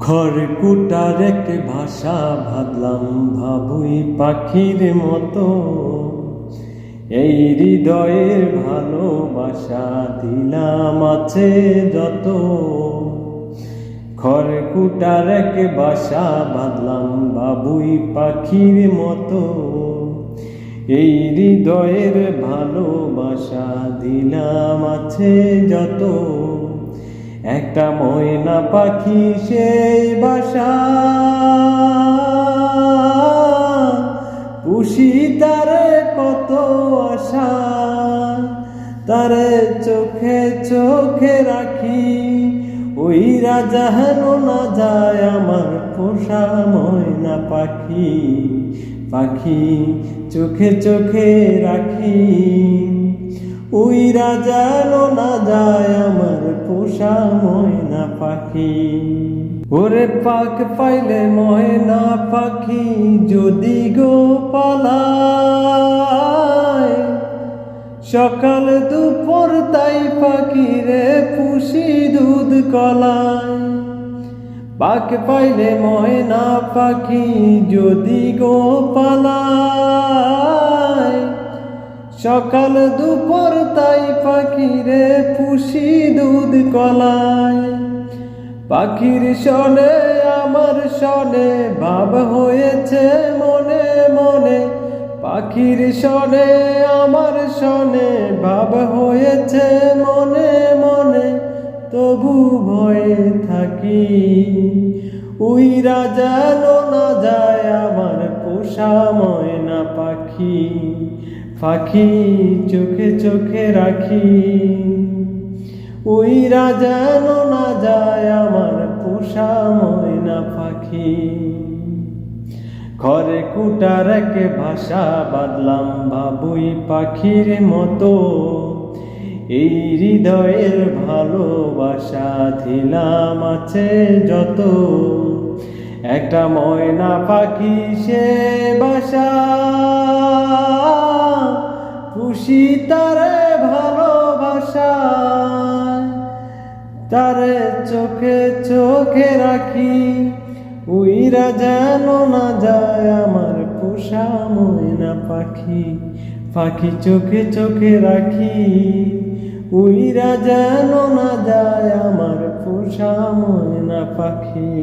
খড়কুটার এক ভাষা ভাবলাম, ভাবুই পাখির মতো। এই হৃদয়ের ভালোবাসা দিলাম আছে যত। খড়কুটার এক বাসা বাঁধলাম বাবুই পাখির মতো। এই হৃদয়ের ভালোবাসা দিলাম আছে যত। একটা ময়না পাখি সেই বাসা। পুষি তারে কত আশা। তারে চোখে চোখে রাখি। ওই রাজা হেন না যায় আমার পোষা ময়না পাখি। পাখি চোখে চোখে রাখি। ওই রাজা না যায় আমার পোষা ময়না পাখি। ওরে পাক পাইলে ময়না পাখি যদি গো পালায়। সকাল দুপুর তাই পাখিরে পুষি দুধ কলায়। পাক পাইলে ময়না পাখি যদি গো পালায়। সকাল দুপুর তাই পাখিরে পুষি দুধ কলায় পাখির শনে, আমার শনে, ভাব হয়েছে মনে মনে। পাখির শনে, আমার শনে, ভাব হয়েছে মনে মনে। তবু ভয়ে থাকি। উই রাজা না যায় আমার পোষা ময়না পাখি। পাখি চোখে চোখে রাখি। ওই রাজা না যায় আমার পোষা ময়না পাখি। ঘরে কুটার এক ভাষা বাদলাম বাবুই পাখির মতো। এই হৃদয়ের ভালোবাসা দিলাম আছে যত। একটা ময়না পাখি সে বাসা। তারে চোখে চোখে রাখি, উইরা যেন না যায় আমার পোষা ময়না পাখি। পাখি চোখে চোখে রাখি, উইরা যেন না যায় আমার পোষা ময়না পাখি।